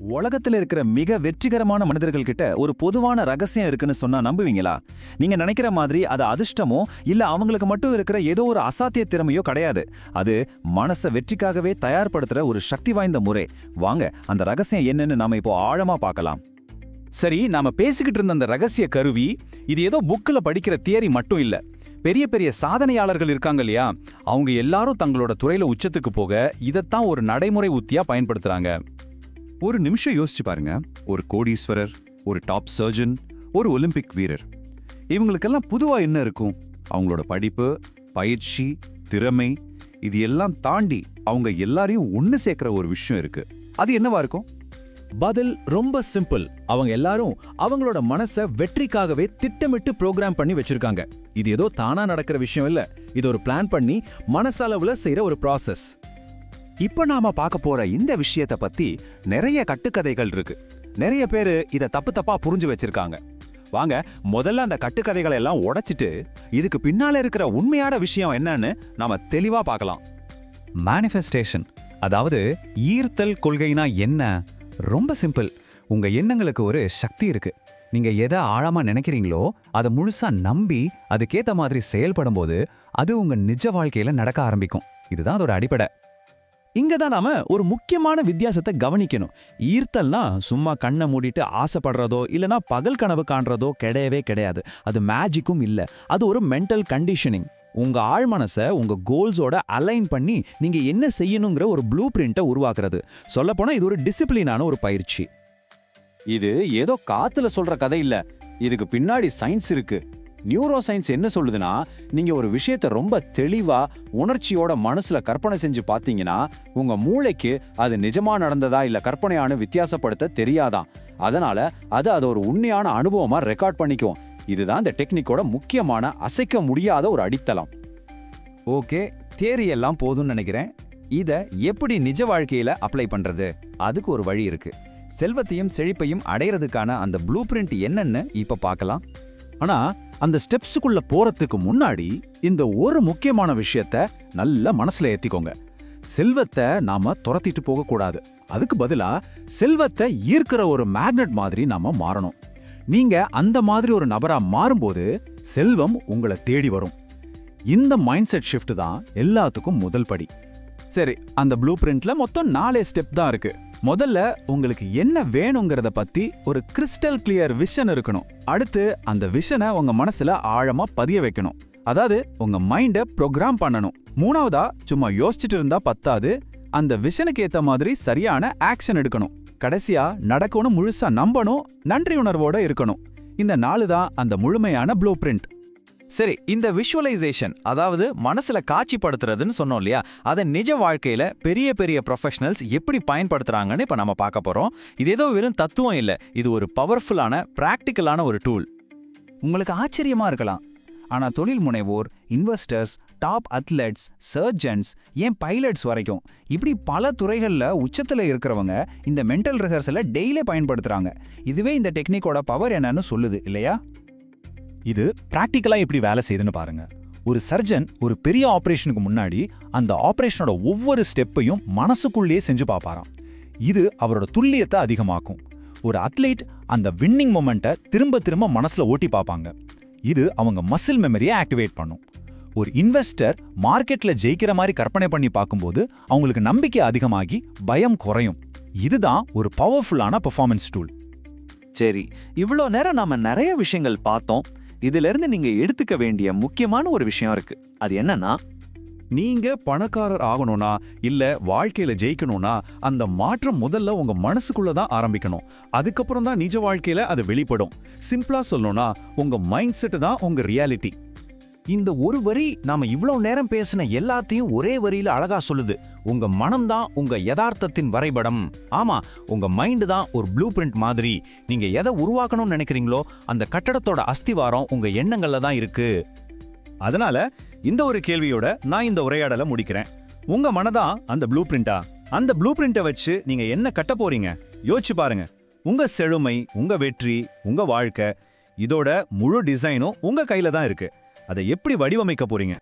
உலகத்தில் இருக்கிற மிக வெற்றிகரமான மனிதர்கள் கிட்ட ஒரு பொதுவான ரகசியம் இருக்குன்னு சொன்னா நம்புவீங்களா? நீங்க நினைக்கிற மாதிரி அது அதிர்ஷ்டமோ இல்ல அவங்களுக்கு மட்டும் இருக்கிற ஏதோ ஒரு அசாத்திய திறமையோ கிடையாது. அது மனசை வெற்றிக்காகவே தயார்படுத்துற ஒரு சக்தி வாய்ந்த முறை. வாங்க அந்த ரகசியம் என்னன்னு நாம இப்போ ஆழமா பார்க்கலாம். சரி நாம பேசிக்கிட்டு இருந்த அந்த ரகசிய கருவி இது ஏதோ புக்கில் படிக்கிற தியரி மட்டும் இல்ல. பெரிய பெரிய சாதனையாளர்கள் இருக்காங்க இல்லையா? அவங்க எல்லாரும் தங்களோட துறையில உச்சத்துக்கு போக இதைத்தான் ஒரு நடைமுறை உத்தியா பயன்படுத்துறாங்க. ஒரு நிமிஷம் யோசிச்சு பாருங்க. ஒரு கோடீஸ்வரர் ஒரு டாப் சர்ஜன் ஒரு ஒலிம்பிக் வீரர். இவங்களுக்கெல்லாம் பொதுவா என்ன இருக்கும்? அவங்களோட படிப்பு பயிற்சி திறமை இது எல்லாம் தாண்டி அவங்க எல்லாரையும் ஒன்று சேர்க்குற ஒரு விஷயம் இருக்கு. அது என்னவா இருக்கும்? பதில் ரொம்ப சிம்பிள் அவங்க எல்லாரும் அவங்களோட மனச வெற்றிக்காகவே திட்டமிட்டு ப்ரோக்ராம் பண்ணி வச்சிருக்காங்க. இது ஏதோ தானா நடக்கிற விஷயம் இல்ல. இது ஒரு பிளான் பண்ணி மனசளவுல செய்யற ஒரு ப்ராசஸ் இப்போ நாம பார்க்க போற இந்த விஷயத்த பத்தி நிறைய கட்டுக்கதைகள் இருக்கு. நிறைய பேர் இதை தப்பு தப்பா புரிஞ்சு வச்சிருக்காங்க. வாங்க முதல்ல அந்த கட்டுக்கதைகளை எல்லாம் உடைச்சிட்டு இதுக்கு பின்னால இருக்கிற உண்மையான விஷயம் என்னன்னு நாம தெளிவா பார்க்கலாம். மேனிஃபெஸ்டேஷன் அதாவது ஈர்த்தல் கொள்கைனா என்ன? ரொம்ப சிம்பிள் உங்க எண்ணங்களுக்கு ஒரு சக்தி இருக்கு. நீங்க எதை ஆழமா நினைக்கிறீங்களோ அதை முழுசா நம்பி அதுக்கேத்த மாதிரி செயல்படும் போது அது உங்க நிஜ வாழ்க்கையில நடக்க ஆரம்பிக்கும். இதுதான் அதோட அடிப்படை. இங்க தான் நாம ஒரு முக்கியமான வித்தியாசத்தை கவனிக்கணும். ஈர்த்தல்னா சும்மா கண்ணை மூடிட்டு ஆசைப்படுறதோ இல்லனா பகல் கனவு காண்றதோ கிடையவே கிடையாது. அது மேஜிக்கும் இல்லை. அது ஒரு மென்டல் கண்டிஷனிங் உங்க ஆழ்மனசை உங்க கோல்ஸோட அலைன் பண்ணி நீங்க என்ன செய்யணுங்கிற ஒரு ப்ளூ பிரிண்ட்டை உருவாக்குறது. சொல்லப்போனா இது ஒரு டிசிப்ளினான ஒரு பயிற்சி. இது ஏதோ காத்துல சொல்ற கதை இல்ல. இதுக்கு பின்னாடி சயின்ஸ் இருக்கு. நியூரோ சயின்ஸ் என்ன சொல்லுதுன்னா நீங்க ஒரு விஷயத்தை ரொம்ப தெளிவா உணர்ச்சியோட மனசுல கற்பனை செஞ்சு பார்த்தீங்கன்னா உங்க மூளைக்கு அது நிஜமா நடந்ததா இல்ல கற்பனையானு வித்தியாசப்படுத்த தெரியாதான் அதனால அது அது ஒரு உண்மையான அனுபவமா ரெக்கார்ட் பண்ணிக்கும். இதுதான் இந்த டெக்னிக்கோட முக்கியமான அசைக்க முடியாத ஒரு அடித்தளம். ஓகே தேரி எல்லாம் போதும்னு நினைக்கிறேன். இதை எப்படி நிஜ வாழ்க்கையில அப்ளை பண்றது? அதுக்கு ஒரு வழி இருக்கு. செல்வத்தையும் செழிப்பையும் அடையிறதுக்கான அந்த ப்ளூ பிரிண்ட் என்னன்னு இப்ப பார்க்கலாம் ஆனா அந்த ஸ்டெப்ஸுக்குள்ள போறதுக்கு முன்னாடி இந்த ஒரு முக்கியமான விஷயத்த நல்ல மனசுல ஏத்திக்கோங்க. செல்வத்தை நாம துரத்திட்டு போக கூடாது. அதுக்கு பதிலா செல்வத்தை ஈர்க்கிற ஒரு மேக்னெட் மாதிரி நாம மாறணும். நீங்க அந்த மாதிரி ஒரு நபரா மாறும்போது செல்வம் உங்களை தேடி வரும். இந்த மைண்ட் செட் ஷிஃப்ட் தான் எல்லாத்துக்கும் முதல் படி. சரி அந்த ப்ளூ பிரிண்ட்ல மொத்தம் நாலே ஸ்டெப் தான் இருக்கு. முதல்ல உங்களுக்கு என்ன வேணுங்கிறத பத்தி ஒரு கிறிஸ்டல் கிளியர் விஷன் இருக்கணும். அடுத்து அந்த விஷனை உங்க மனசுல ஆழமா பதிய வைக்கணும். அதாவது உங்க மைண்ட ப்ரோக்ராம் பண்ணணும். மூணாவதா சும்மா யோசிச்சுட்டு இருந்தா பத்தாது. அந்த விஷனுக்கு ஏத்த மாதிரி சரியான ஆக்ஷன் எடுக்கணும். கடைசியா நடக்கணும் முழுசா நம்பணும். நன்றி உணர்வோட இருக்கணும். இந்த நாலு தான் அந்த முழுமையான ப்ளூ பிரிண்ட் சரி இந்த விஷுவலைசேஷன் அதாவது மனசுல காட்சிப்படுத்துறதுன்னு சொன்னோம் இல்லையா? அதை நிஜ வாழ்க்கையில பெரிய பெரிய ப்ரொஃபஷனல்ஸ் எப்படி பயன்படுத்துறாங்கன்னு இப்ப நம்ம பார்க்க போறோம். இது ஏதோ வெறும் தத்துவம் இல்ல இது ஒரு பவர்ஃபுல்லான பிராக்டிக்கலான ஒரு டூல் உங்களுக்கு ஆச்சரியமா இருக்கலாம். ஆனா தொழில் முனைவோர் இன்வெஸ்டர்ஸ் டாப் அத்லெட்ஸ் சர்ஜன்ஸ் ஏன் பைலட்ஸ் வரைக்கும்? இப்படி பல துறைகள்ல உச்சத்துல இருக்கிறவங்க இந்த மென்டல் ரிஹர்சலை டெய்லி பயன்படுத்துறாங்க. இதுவே இந்த டெக்னிக்கோட பவர் என்னன்னு சொல்லுது இல்லையா? இது ப்ராக்டிக்கலாக எப்படி வேலை செய்யுதுன்னு பாருங்க. ஒரு சர்ஜன் ஒரு பெரிய ஆப்ரேஷனுக்கு முன்னாடி அந்த ஆப்ரேஷனோட ஒவ்வொரு ஸ்டெப்பையும் மனசுக்குள்ளேயே செஞ்சு பார்ப்பாராம். இது அவரோட துல்லியத்தை அதிகமாக்கும். ஒரு அத்லீட் அந்த வின்னிங் மொமெண்ட்டை திரும்ப திரும்ப மனசுல ஓட்டி பார்ப்பாங்க. இது அவங்க மசில் மெமரியை ஆக்டிவேட் பண்ணும். ஒரு இன்வெஸ்டர் மார்க்கெட்ல ஜெயிக்கிற மாதிரி கற்பனை பண்ணி பார்க்கும்போது அவங்களுக்கு நம்பிக்கை அதிகமாகி பயம் குறையும். இதுதான் ஒரு பவர்ஃபுல்லான பெர்ஃபார்மன்ஸ் டூல் சரி இவ்வளோ நேரம் நாம நிறைய விஷயங்கள் பார்த்தோம். இதுல இருந்து நீங்க எடுத்துக்க வேண்டிய முக்கியமான ஒரு விஷயம் இருக்கு. அது என்னன்னா நீங்க பணக்காரர் ஆகணும்னா இல்ல வாழ்க்கையில ஜெயிக்கணும்னா அந்த மாற்றம் முதல்ல உங்க மனசுக்குள்ள தான் ஆரம்பிக்கணும். அதுக்கப்புறம் தான் நிஜ வாழ்க்கையில அது வெளிப்படும். சிம்பிளா சொல்லணும்னா உங்க மைண்ட் செட் தான் உங்க ரியாலிட்டி. இந்த ஒரு வரி நாம இவ்வளவு நேரம் பேசின எல்லாத்தையும் ஒரே வரியில அழகா சொல்லுது. உங்க மனம் தான் உங்க யதார்த்தத்தின் வரைபடம். ஆமா உங்க மைண்டு தான் ஒரு ப்ளூ பிரிண்ட் மாதிரி. நீங்க எதை உருவாக்கணும்னு நினைக்கிறீங்களோ அந்த கட்டடத்தோட அஸ்திவாரம் உங்க எண்ணங்கள்ல தான் இருக்கு. அதனால இந்த ஒரு கேள்வியோட நான் இந்த உரையாடலை முடிக்கிறேன். உங்க மனதான் அந்த ப்ளூ பிரிண்டா அந்த ப்ளூ பிரிண்ட்டை வச்சு நீங்க என்ன கட்ட போறீங்க? யோசிச்சு பாருங்க. உங்க செழுமை உங்க வெற்றி உங்க வாழ்க்கை இதோட முழு டிசைனும் உங்க கையில தான் இருக்கு. அதை எப்படி வடிவமைக்க போறீங்க?